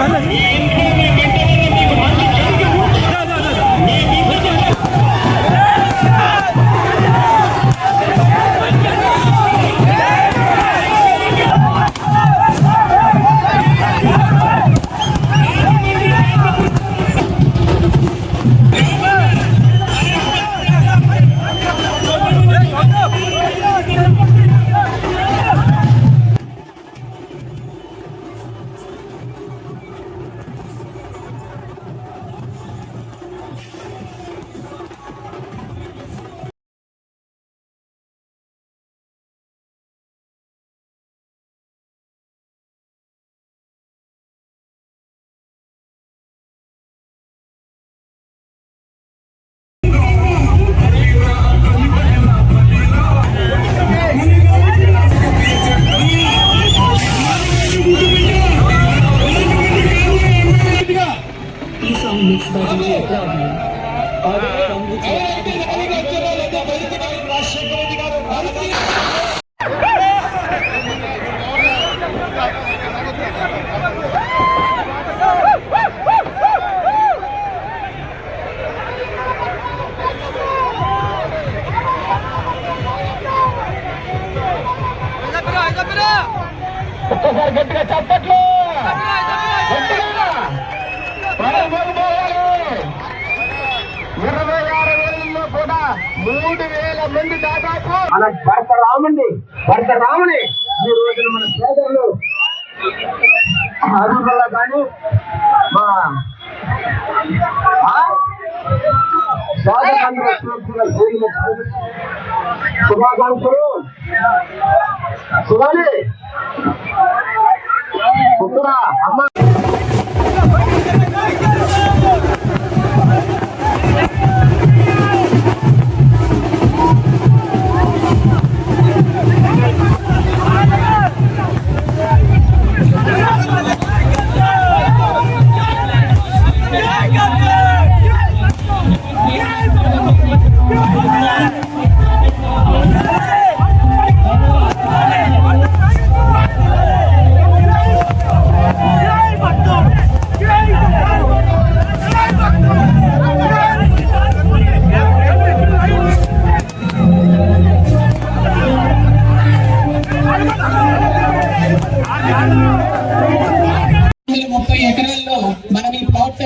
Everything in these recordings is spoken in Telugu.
Olha ali. 第一次带进去第二名我们 mate మూడు వేల మంది దాదాపు. మన భర్త రాముని భర్త రాముని ఈ రోజున మన సోదరులు అరుణుల కానీ మా ఆ? శుభాకాంక్షలు. శుభాలి పుత్రుడా అమ్మ.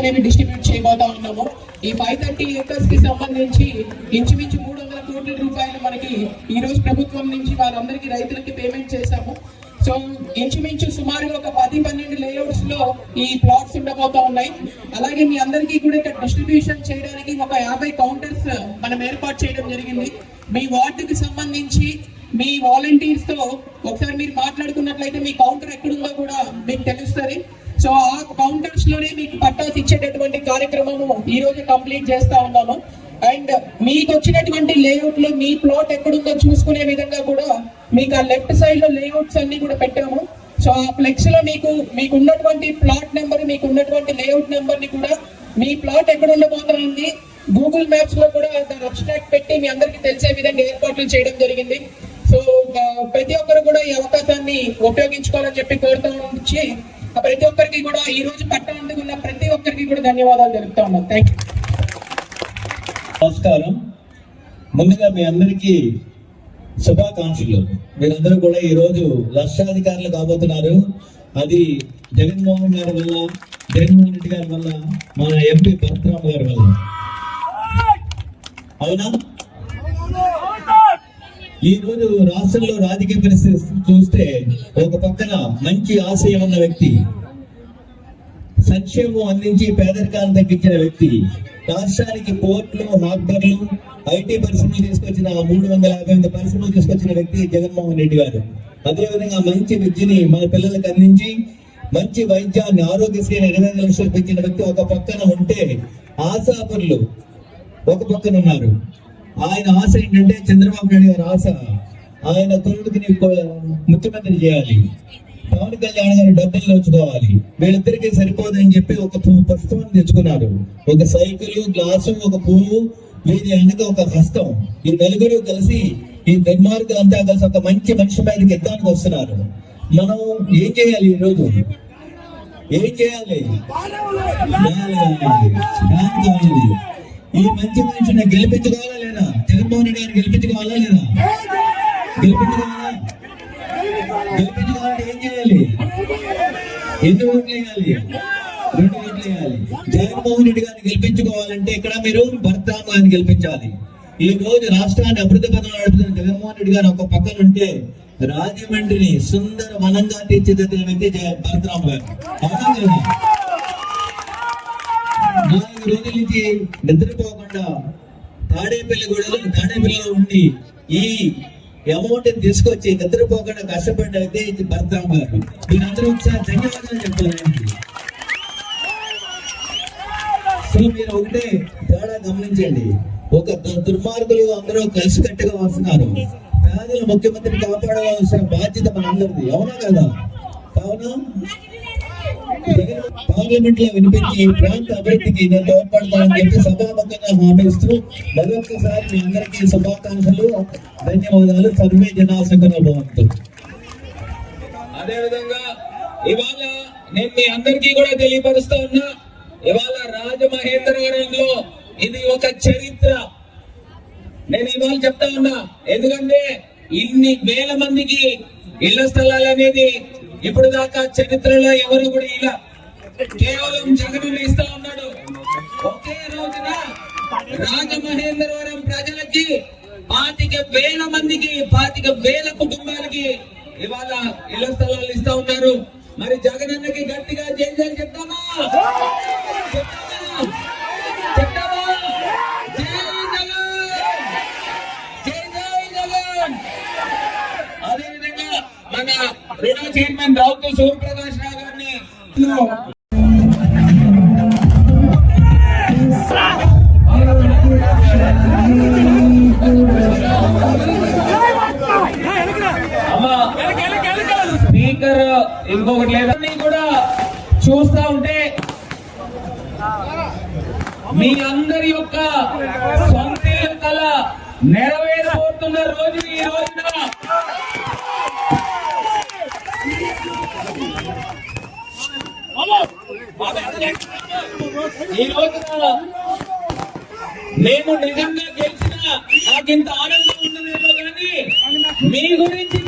అనేవి డిస్ట్రిబ్యూట్ చేయబోతా ఉన్నాము. ఈ ఫైవ్ థర్టీ ఏకర్స్కి సంబంధించి ఇంచుమించు మూడు వందల కోట్ల రూపాయలు మనకి ఈ రోజు ప్రభుత్వం నుంచి వారందరికీ రైతులకి పేమెంట్ చేశాము. సో ఇంచుమించు సుమారుగా ఒక పది పన్నెండు లేఅవుట్స్లో ఈ ప్లాట్స్ ఉండబోతా ఉన్నాయి. అలాగే మీ అందరికీ కూడా ఇక్కడ డిస్ట్రిబ్యూషన్ చేయడానికి ఒక యాభై కౌంటర్స్ మనం ఏర్పాటు చేయడం జరిగింది. మీ వార్డుకి సంబంధించి మీ వాలంటీర్స్తో ఒకసారి మీరు మాట్లాడుకున్నట్లయితే మీ కౌంటర్ ఎక్కడుందో కూడా మీకు తెలుస్తుంది. సో ఆ కౌంటర్స్లోనే మీకు పట్టాస్ ఇచ్చేటటువంటి కార్యక్రమము ఈ రోజు కంప్లీట్ చేస్తా ఉన్నాము. అండ్ మీకు వచ్చినటువంటి లేఅవుట్లో మీ ప్లాట్ ఎక్కడుందో చూసుకునే విధంగా కూడా మీకు ఆ లెఫ్ట్ సైడ్లో లేఅవుట్స్ అన్ని కూడా పెట్టాము. సో ఆ ఫ్లెక్స్లో మీకు మీకు ఉన్నటువంటి ప్లాట్ నెంబర్ మీకు ఉన్నటువంటి లేఅవుట్ నెంబర్ని కూడా మీ ప్లాట్ ఎక్కడ ఉండబోతుంది గూగుల్ మ్యాప్స్లో కూడా దాని అబ్స్ట్రాక్ట్ పెట్టి మీ అందరికీ తెలిసే విధంగా ఏర్పాట్లు చేయడం జరిగింది. సో ప్రతి ఒక్కరు కూడా ఈ అవకాశాన్ని ఉపయోగించుకోవాలని చెప్పి కోరుతూ ప్రతి ఒక్కరికి కూడా ఈ రోజు పట్టం అందుకున్న ప్రతి ఒక్కరికి కూడా ధన్యవాదాలు తెలుపుతా ఉన్నాం. థ్యాంక్ యూ నమస్కారం. ముందుగా మీ అందరికీ శుభాకాంక్షలు. మీరందరూ కూడా ఈరోజు రోజు లక్షాధికారులు కాబోతున్నారు. అది జగన్మోహన్ గారి వల్ల జగన్మోహన్ రెడ్డి గారి వల్ల మన ఎంపీ భరతరామ్ గారి వల్ల. అవునా? ఈ రోజు రాష్ట్రంలో రాజకీయ పరిస్థితి చూస్తే ఒక పక్కన మంచి ఆశయం ఉన్న వ్యక్తి సంక్షేమం అందించి పేదరికాన్ని తగ్గించిన వ్యక్తి రాష్ట్రానికి పోర్ట్లు హార్బర్లు ఐటీ పరిశ్రమలు తీసుకొచ్చిన మూడు వందల యాభై ఎనిమిది పరిశ్రమలు తీసుకొచ్చిన వ్యక్తి జగన్మోహన్ రెడ్డి గారు. అదేవిధంగా మంచి విద్యని మన పిల్లలకు అందించి మంచి వైద్యాన్ని ఆరోగ్యశ్రీ ఇరవై ఐదు లక్షలు పెంచిన వ్యక్తి ఒక పక్కన ఉంటే ఆశాపరులు ఒక పక్కన ఉన్నారు. ఆయన ఆశ ఏంటంటే చంద్రబాబు నాయుడు గారి ఆశ ఆయన తొలుడికి ముఖ్యమంత్రి చేయాలి. పవన్ కళ్యాణ్ గారు డబ్బులు దోచుకోవాలి వీళ్ళిద్దరికి సరిపోదని చెప్పి ఒక పు- పుష్పం తెచ్చుకున్నారు. ఒక సైకిల్ గ్లాసు ఒక పువ్వు వీరి వెనక ఒక హస్తం. ఈ నలుగురు కలిసి ఈ దుర్మార్గులంతా కలిసి ఒక మంచి మనిషి మీదకి యుద్ధానికి వస్తున్నారు. మనం ఏం చేయాలి ఈ రోజు ఏం చేయాలి? ఈ మంచి మనిషిని గెలిపించుకోవాలా లేదా? జగన్మోహన్ రెడ్డి గారిని గెలిపించుకోవాలా లేదా? గెలిపించుకోవాలా? గెలిపించుకోవాలంటే ఏం చేయాలి? ఎన్ని ఓట్లు వేయాలి? రెండు ఓట్లు వేయాలి. జగన్మోహన్ రెడ్డి గారిని గెలిపించుకోవాలంటే ఇక్కడ మీరు భర్తాం గారిని గెలిపించాలి. ఈ రోజు రాష్ట్రాన్ని అభివృద్ధి పథకం నడుపుతున్న జగన్మోహన్ రెడ్డి గారు ఒక పక్కన ఉంటే రాజమండ్రిని సుందర వనంగా తీర్చిదిద్దిన వ్యక్తి జగ- గారు. అవునా నాలుగు రోజుల నుంచి నిద్రపోకుండా తాడేపల్లి గూడలో తాడేపల్లిలో ఉండి ఈ అమౌంట్ తీసుకొచ్చి నిద్రపోకుండా కష్టపడిన అయితే ఇది భరతరామ్ గారు. మీరందరూ ఒకసారి ధన్యవాదాలు చెప్పాలండి సో మీరు ఒకటే తేడా గమనించండి. ఒక దుర్మార్గులు అందరూ కలిసికట్టుగా వస్తున్నారు. పేదలు ముఖ్యమంత్రిని కాపాడవలసిన బాధ్యత మనందరిది. అవునా కదా? కావున పార్లమెంట్లో వినిపించి ప్రాంత అభివృద్ధికి నేను తోడ్పడతానని చెప్పి సభాముఖంగా హామీ ఇస్తూ మరొకసారి మీ అందరికీ శుభాకాంక్షలు. ధన్యవాదాలు. సర్వే జనాశకర భవంతు. అదేవిధంగా ఇవాళ నేను మీ అందరికీ కూడా తెలియపరుస్తా ఉన్నా ఇవాళ రాజమహేంద్రవరంలో ఇది ఒక చరిత్ర. నేను ఇవాళ చెప్తా ఉన్నా ఎందుకంటే ఇన్ని వేల మందికి ఇళ్ళ స్థలాలు అనేది ఇప్పుడు దాకా చరిత్రలో ఎవరు కూడా ఇలా కేవలం జగన్ ఇస్తా ఉన్నాడు. ఒకే రోజున రాజమహేంద్రవరం ప్రజలకి పాతిక వేల మందికి పాతిక వేల కుటుంబాలకి ఇవాళ ఇళ్ళ స్థలాలు ఇస్తా ఉన్నారు. మరి జగనన్నకి గట్టిగా జైలు చెప్తామా? రుణ చైర్మన్ రావుతూ సూర్యప్రకాష్ రావు గారిని స్పీకర్ ఇంకొకటి లేదని కూడా చూస్తా ఉంటే మీ అందరి యొక్క సొంత కళ కల నెరవేరబోతున్న రోజు ఈ రోజున ఈ రోజున మేము నిజంగా గెలిచిన నాకు ఇంత ఆనందం ఉండదేమో కానీ మీ గురించి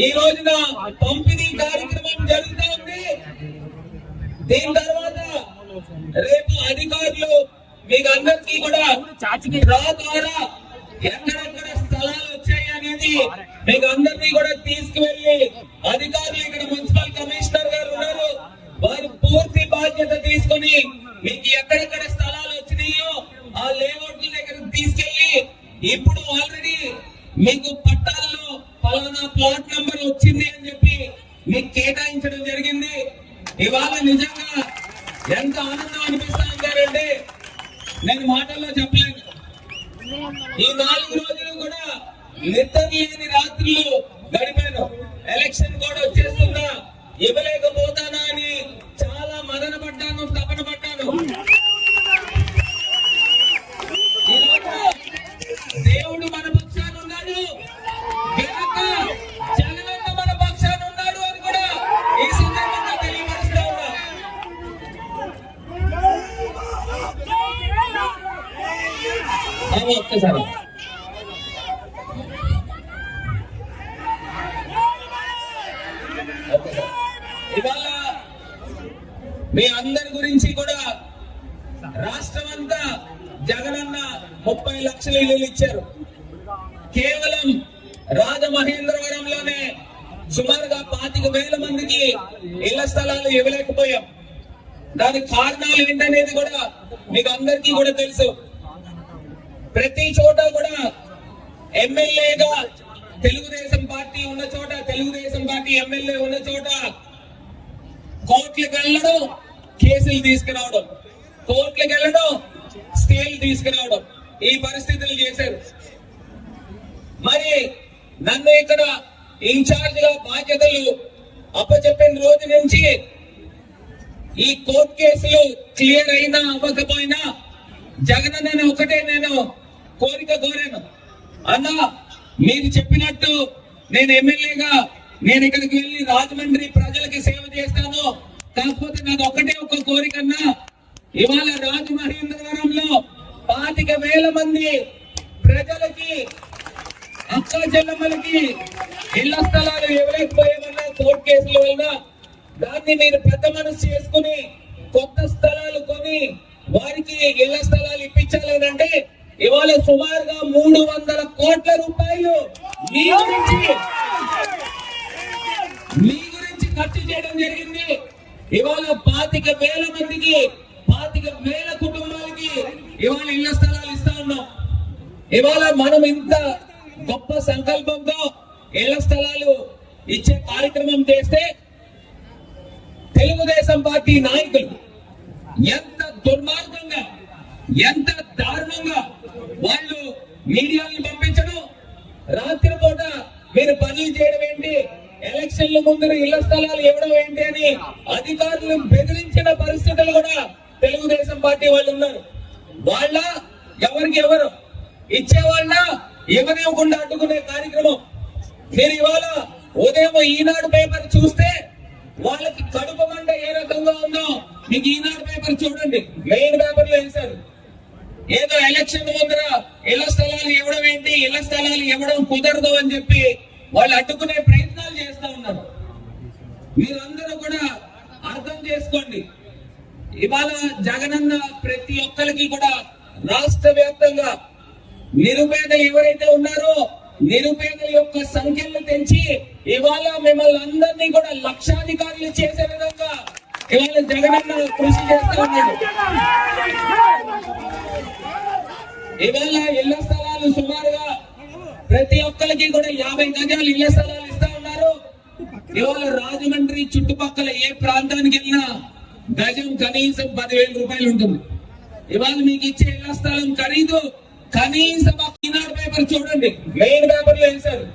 ఈ రోజున పంపిణీ కార్యక్రమం జరుగుతా ఉంది దీని తర్వాత రేపు అధికారులు మీకు అందరికీ కూడా డ్రా ద్వారా ఎక్కడెక్కడ స్థలాలు వచ్చాయి అనేది మీకు అందరినీ కూడా తీసుకువెళ్ళి అధికారులు ఇక్కడ మున్సిపల్ కమిషనర్ గారు ఉన్నారు. వారు పూర్తి బాధ్యత తీసుకొని మీకు ఎక్కడెక్కడ స్థలాలు వచ్చినాయో ఆ లేఅవుట్ల దగ్గరకు తీసుకెళ్ళి ఇప్పుడు ఆల్రెడీ మీకు ముప్పై లక్షల ఇల్లులు ఇచ్చారు. కేవలం రాజమహేంద్రవరంలోనే సుమారుగా పాతిక వేల మందికి ఇళ్ళ స్థలాలు ఇవ్వలేకపోయాం. దానికి కారణాలు ఏంటనేది కూడా మీకు అందరికీ కూడా తెలుసు. ప్రతి చోట కూడా ఎమ్మెల్యేగా తెలుగుదేశం పార్టీ ఉన్న చోట తెలుగుదేశం పార్టీ ఎమ్మెల్యే ఉన్న చోట కోర్టులకు వెళ్ళడం కేసులు తీసుకురావడం కోర్టులకు వెళ్ళడం స్టేలు తీసుకురావడం. ఈ పరిస్థితులు చేశారు. మరి నన్ను ఇక్కడ ఇన్ఛార్జ్గా బాధ్యతలు అప్పచెప్పిన రోజు నుంచి ఈ కోర్టు కేసులు క్లియర్ అయినా అవ్వకపోయినా జగన్ నేను ఒకటే నేను కోరిక కోరాను. అన్న మీరు చెప్పినట్టు నేను ఎమ్మెల్యేగా నేను ఇక్కడికి వెళ్ళి రాజమండ్రి ప్రజలకి సేవ చేస్తాను. కాకపోతే నాకు ఒకటే ఒక కోరికన్నా ఇవాళ రాజమహేంద్రవరంలో పాతిక వేల మంది ప్రజలకి అక్క చెల్లెమ్మలకి ఇళ్ళ స్థలాలు ఇవ్వలేకపోయామన్నా కోర్టు కేసుల వలన దాన్ని మీరు పెద్ద మనసు చేసుకుని కొత్త స్థలాలు కొని వారికి ఇళ్ళ స్థలాలు ఇప్పించాలి అంటే ఇవాళ సుమారుగా మూడు వందల కోట్ల రూపాయలు మీ గురించి మీ గురించి ఖర్చు చేయడం జరిగింది. ఇవాళ పాతిక వేల మందికి పాతిక వేల కుటుంబాలకి ఇవాళ ఇళ్ళ స్థలాలు ఇస్తా ఉన్నాం. ఇవాళ మనం ఇంత గొప్ప సంకల్పంతో ఇళ్ళ స్థలాలు ఇచ్చే కార్యక్రమం చేస్తే తెలుగుదేశం పార్టీ నాయకులు ఎంత దుర్మార్గంగా ఎంత దారుణంగా వాళ్ళు మీడియాలను పంపించడం రాత్రిపూట మీరు పనులు చేయడం ఏంటి ఎలక్షన్ల ముందు ఇళ్ళ స్థలాలు ఇవ్వడం ఏంటి అని అధికారులు బెదిరించిన పరిస్థితులు కూడా తెలుగుదేశం పార్టీ వాళ్ళు ఉన్నారు. వాళ్ళ ఎవరికి ఎవరు? ఇచ్చేవాళ్ళ ఇవ్వనివ్వకుండా అడ్డుకునే కార్యక్రమం. మీరు ఇవాళ ఉదయం ఈనాడు పేపర్ చూస్తే వాళ్ళకి కడుపు మంట ఏ రకంగా ఉందో మీకు ఈనాడు పేపర్ చూడండి. మెయిన్ పేపర్లో వేశారు. ఏదో ఎలక్షన్ ముందర ఇళ్ళ స్థలాలు ఇవ్వడం ఏంటి? ఇళ్ళ స్థలాలు ఇవ్వడం కుదరదు అని చెప్పి వాళ్ళు అడ్డుకునే ప్రయత్నాలు చేస్తా ఉన్నారు. మీరందరూ కూడా అర్థం చేసుకోండి. ఇవాళ జగనన్న ప్రతి ఒక్కరికి కూడా రాష్ట్ర వ్యాప్తంగా నిరుపేద ఎవరైతే ఉన్నారో నిరుపేదల యొక్క సంఖ్యను తెంచి ఇవాళ మిమ్మల్ని అందరినీ కూడా లక్షాధికారులు చేసే విధంగా ఇవాళ జగనన్న కృషి చేస్తా ఉన్నాడు. ఇవాళ ఇళ్ళ స్థలాలు సుమారుగా ప్రతి ఒక్కరికి కూడా యాభై గజాలు ఇళ్ళ స్థలాలు ఇస్తా ఉన్నారు. ఇవాళ రాజమండ్రి చుట్టుపక్కల ఏ ప్రాంతానికి వెళ్ళినా గజం కనీసం పదివేల రూపాయలు ఉంటుంది. ఇవాళ మీకు ఇచ్చే ఇళ్ళ స్థలం ఖరీదు? కనీసం ఆ ఈనాడు పేపర్ చూడండి. మెయిన్ పేపర్లో వేశారు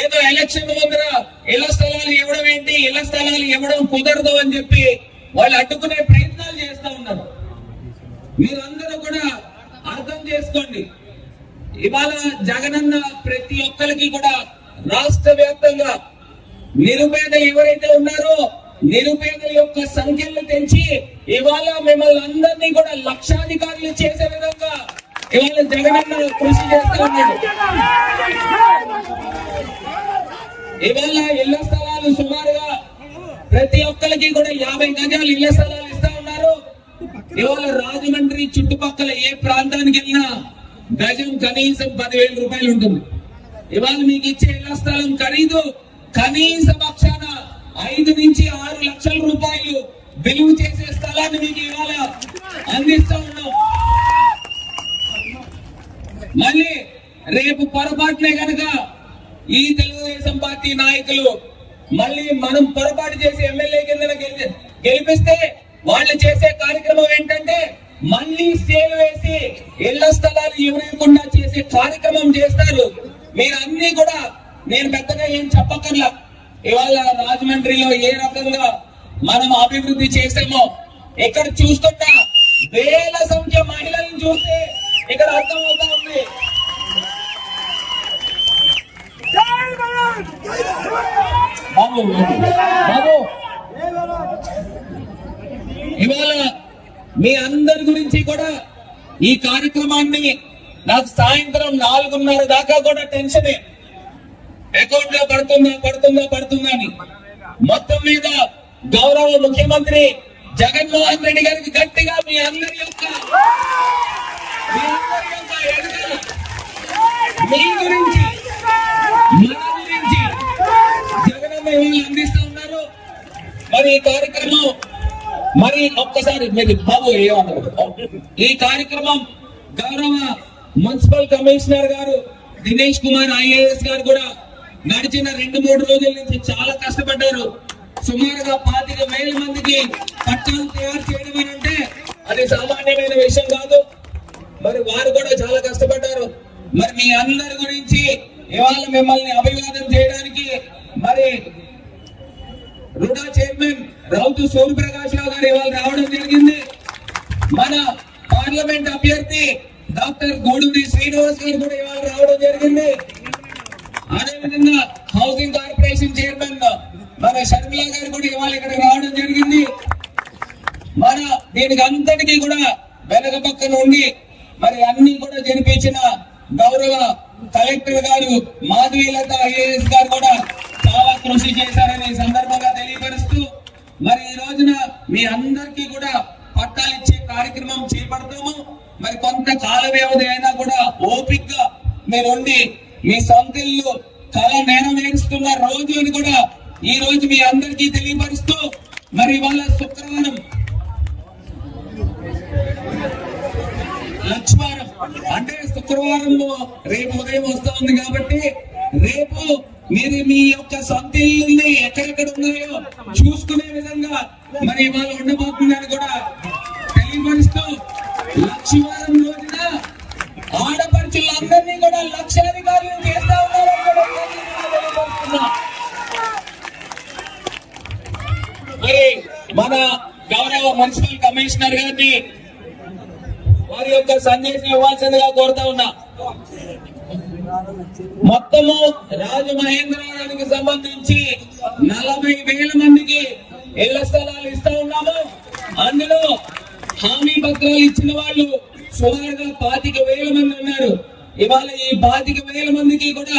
ఏదో ఎలక్షన్ ముందర ఇళ్ళ స్థలాలు ఇవ్వడం ఏంటి? ఇళ్ళ స్థలాలు ఇవ్వడం కుదరదు అని చెప్పి వాళ్ళు అడ్డుకునే ప్రయత్నాలు చేస్తా ఉన్నారు. మీరందరూ కూడా అర్థం చేసుకోండి. ఇవాళ జగనన్న ప్రతి ఒక్కరికి కూడా రాష్ట్ర వ్యాప్తంగా నిరుపేద ఎవరైతే ఉన్నారో నిరుపేదల యొక్క సంఖ్యలను తెంచి ఇవాళ మిమ్మల్ని అందరినీ కూడా లక్షాధికారులు చేసే విధంగా ఇవాళ జగనన్న కృషి చేస్తా ఉన్నాడు. ఇవాళ ఇళ్ళ స్థలాలు సుమారుగా ప్రతి ఒక్కరికి కూడా యాభై గజాలు ఇళ్ళ స్థలాలు ఇస్తా ఉన్నారు. ఇవాళ రాజమండ్రి చుట్టుపక్కల ఏ ప్రాంతానికి వెళ్ళినా గజం కనీసం పదివేల రూపాయలు ఉంటుంది. ఇవాళ మీకు ఇచ్చే ఇళ్ళ స్థలం ఖరీదు కనీస పక్షాన ఐదు నుంచి ఆరు లక్షల రూపాయలు విలువ చేసే స్థలాన్ని మీకు ఇవాళ అందిస్తా ఉన్నాం. మళ్ళీ రేపు పొరపాటునే కనుక ఈ తెలుగుదేశం పార్టీ నాయకులు మళ్ళీ మనం పొరపాటు చేసి ఎమ్మెల్యే కింద గెలి- గెలిపిస్తే వాళ్ళు చేసే కార్యక్రమం ఏంటంటే మళ్ళీ స్టేలు వేసి ఇళ్ళ స్థలాలు ఇవ్వకుండా చేసే కార్యక్రమం చేస్తారు. మీరు అన్ని కూడా నేను పెద్దగా ఏం చెప్పకర్లా ఇవాళ రాజమండ్రిలో ఏ రకంగా మనం అభివృద్ధి చేసామో ఇక్కడ చూస్తున్న వేల సంఖ్య మహిళలను చూస్తే ఇక్కడ అర్థమవుతా ఉంది. బాబు బాబు. ఇవాళ మీ అందరి గురించి కూడా ఈ కార్యక్రమాన్ని నాకు సాయంత్రం నాలుగున్నర దాకా కూడా టెన్షనే. అకౌంట్లో పడుతుందా పడుతుందా పడుతుందా అని. మొత్తం మీద గౌరవ ముఖ్యమంత్రి జగన్మోహన్ రెడ్డి గారికి గట్టిగా మీ అందరి యొక్క మీ గురించి మన గురించి జగనన్న ఇవాళ అందిస్తా ఉన్నారు. మరి ఈ కార్యక్రమం మరి ఒక్కసారి మీరు బాబు ఏమన్నారు? ఈ కార్యక్రమం గౌరవ మున్సిపల్ కమిషనర్ గారు దినేష్ కుమార్ ఐఏఎస్ గారు కూడా గడిచిన రెండు మూడు రోజుల నుంచి చాలా కష్టపడ్డారు. సుమారుగా పాతిక వేల మందికి పట్టాలు తయారు చేయడం అని అంటే అది సామాన్యమైన విషయం కాదు. మరి వారు కూడా చాలా కష్టపడ్డారు. మరి మీ అందరి గురించి ఇవాళ మిమ్మల్ని అభివాదం చేయడానికి మరి రుడా చైర్మన్ రౌతు సూర్యప్రకాష్ రావు గారు ఇవాళ రావడం జరిగింది. మన పార్లమెంట్ అభ్యర్థి డాక్టర్ గూడూరి శ్రీనివాస్ గారు కూడా ఇవాళ రావడం జరిగింది. అదేవిధంగా హౌసింగ్ కార్పొరేషన్ చైర్మన్ మన షర్మిల గారు కూడా ఇవాళ ఇక్కడ రావడం జరిగింది. మన దీనికి అంతటికీ కూడా వెనక పక్కన ఉండి మరి అన్ని కూడా జరిపించిన గౌరవ కలెక్టర్ గారు మాధవీలత ఐఏఎస్ గారు కూడా చాలా కృషి చేశారని సందర్భంగా తెలియపరుస్తూ మరి ఈ రోజున మీ అందరికీ కూడా పట్టాలు ఇచ్చే కార్యక్రమం చేపడతాము. మరి కొంత కాల వ్యవధి అయినా కూడా ఓపిక్గా మీరుండి మీ సొంత కళ నెరవేరుస్తున్న రోజు అని కూడా ఈ రోజు మీ అందరికీ తెలియపరుస్తూ మరి వాళ్ళ శుక్రవారం. లక్ష్వారం అంటే శుక్రవారం రేపు ఉదయం వస్తా ఉంది కాబట్టి రేపు మీరు మీ యొక్క సొంత ఎక్కడెక్కడ ఉన్నాయో చూసుకునే విధంగా మరి ఇవాళ ఉండబోతుందని కూడా మన గౌరవ మున్సిపల్ కమిషనర్ గారిని వారి యొక్క సందేశం ఇవ్వాల్సిందిగా కోరుతా ఉన్నా. మొత్తము రాజమహేంద్రవరానికి సంబంధించి నలభై వేల మందికి ఇళ్ళ స్థలాలు ఇస్తా ఉన్నాము. అందులో హామీ పత్రాలు ఇచ్చిన వాళ్ళు సుమారుగా పాతిక వేల మంది ఉన్నారు. ఇవాళ ఈ పాతిక వేల మందికి కూడా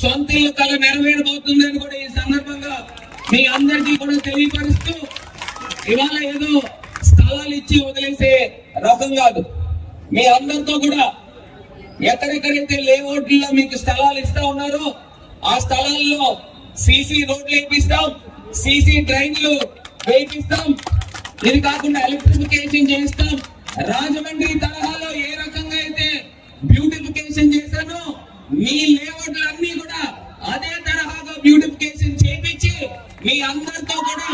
సొంత ఇల్లు కళ నెరవేరబోతుంది అని కూడా ఈ సందర్భంగా మీ అందరికీ కూడా తెలియపరుస్తూ ఇవాళ ఏదో స్థలాలు ఇచ్చి వదిలేసే రకం కాదు. మీ అందరితో కూడా ఎక్కడెక్కడైతే లేఅవుట్లో మీకు స్థలాలు ఇస్తా ఉన్నారో ఆ స్థలాల్లో సీసీ రోడ్లు వేపిస్తాం సీసీ ట్రైన్లు వేపిస్తాం ఇది కాకుండా ఎలక్ట్రిఫికేషన్ చేస్తాం. రాజమండ్రి తరహాలో ఏ రకంగా అయితే బ్యూటిఫికేషన్ చేశానో మీ లేఅవుట్లు అన్ని కూడా అదే తరహాగా బ్యూటిఫికేషన్ చేపించి మీ అందరితో కూడా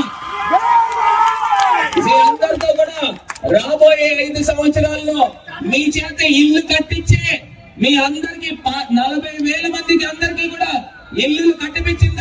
మీ అందరితో కూడా రాబోయే ఐదు సంవత్సరాల్లో మీ చేత ఇల్లు కట్టించే మీ అందరికి నలభై వేల మందికి అందరికీ కూడా ఇల్లు కట్టిపించిన